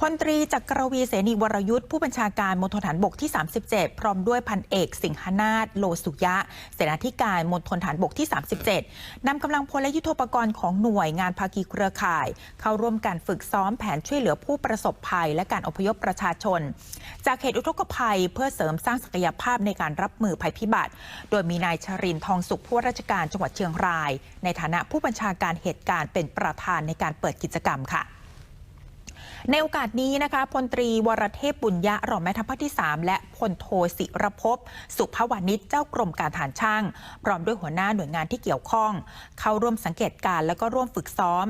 พลตรีจักรวีเสนีวรยุทธ์ผู้บัญชาการมณฑลฐานบกที่ 37 พร้อมด้วยพันเอกสิงหนาถโลสุยะ เสนาธิการมณฑลฐานบกที่ 37 นำกำลังพลและยุทโธปกรณ์ของหน่วยงานภาคีเครือข่าย เข้าร่วมการฝึกซ้อมแผนช่วยเหลือผู้ประสบภัย และการอพยพประชาชน จากเหตุอุทกภัยเพื่อเสริมสร้างศักยภาพในการรับมือภัยพิบัติ โดยมีนายชรินทองสุขผู้ราชการจังหวัดเชียงราย ในฐานะผู้บัญชาการเหตุการณ์เป็นประธานในการเปิดกิจกรรมค่ะ ในโอกาสนี้นะคะพลตรีวรเทพบุญยะรองแม่ทัพภาคที่ 3 และพลโทศิรภพสุภวานิชเจ้ากรมการฐานช่าง พร้อมด้วยหัวหน้าหน่วยงานที่เกี่ยวข้อง เข้าร่วมสังเกตการและก็ร่วมฝึกซ้อม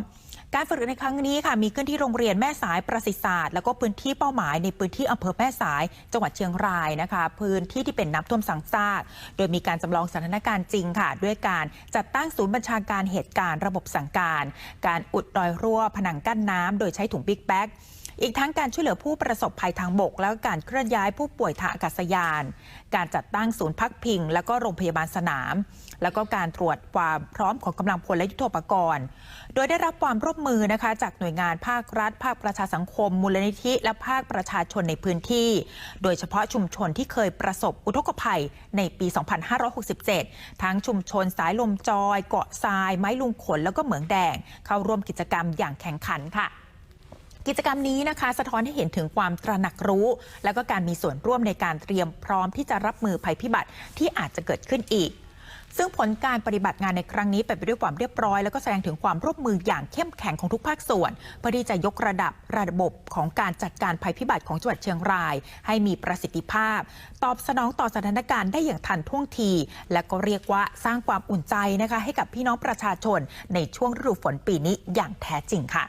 การฝึกในครั้งนี้ค่ะมีขึ้นที่โรงเรียนแม่สายประสิทธิศาสตร์ แล้วก็พื้นที่เป้าหมายในพื้นที่อำเภอแม่สาย จังหวัดเชียงรายนะคะ พื้นที่ที่เป็นน้ำท่วมสังซากโดยมีการจำลองสถานการณ์จริงค่ะ ด้วยการจัดตั้งศูนย์บัญชาการเหตุการณ์ระบบสั่งการ การอุดรอยรั่วผนังกั้นน้ำโดยใช้ถุงบิ๊กแบ็กอีกทั้งการช่วยเหลือผู้ประสบภัยทางบก แล้วการเคลื่อนย้ายผู้ป่วยทางอากาศยาน การจัดตั้งศูนย์พักพิง แล้วก็โรงพยาบาลสนาม แล้วก็การตรวจความพร้อมของกำลังพลและยุทโธปกรณ์ โดยได้รับความร่วมมือนะคะจากหน่วยงานภาครัฐ ภาคประชาสังคม มูลนิธิ และภาคประชาชนในพื้นที่ โดยเฉพาะชุมชนที่เคยประสบอุทกภัยในปี 2567 ทั้งชุมชนสายลมจอย เกาะทราย ไม้ลุงขนแล้วก็เหมืองแดง เข้าร่วมกิจกรรมอย่างแข่งขันค่ะ กิจกรรมนี้นะคะ สะท้อนให้เห็นถึงความตระหนักรู้ แล้วก็การมีส่วนร่วมในการเตรียมพร้อมที่จะรับมือภัยพิบัติที่อาจจะเกิดขึ้นอีก ซึ่งผลการปฏิบัติงานในครั้งนี้เป็นไปด้วยความเรียบร้อย แล้วก็แสดงถึงความร่วมมืออย่างเข้มแข็งของทุกภาคส่วน เพื่อที่จะยกระดับระบบของการจัดการภัยพิบัติของจังหวัดเชียงราย ให้มีประสิทธิภาพ ตอบสนองต่อสถานการณ์ได้อย่างทันท่วงที และก็เรียกว่าสร้างความอุ่นใจนะคะให้กับพี่น้องประชาชนในช่วงฤดูฝนปีนี้อย่างแท้จริงค่ะ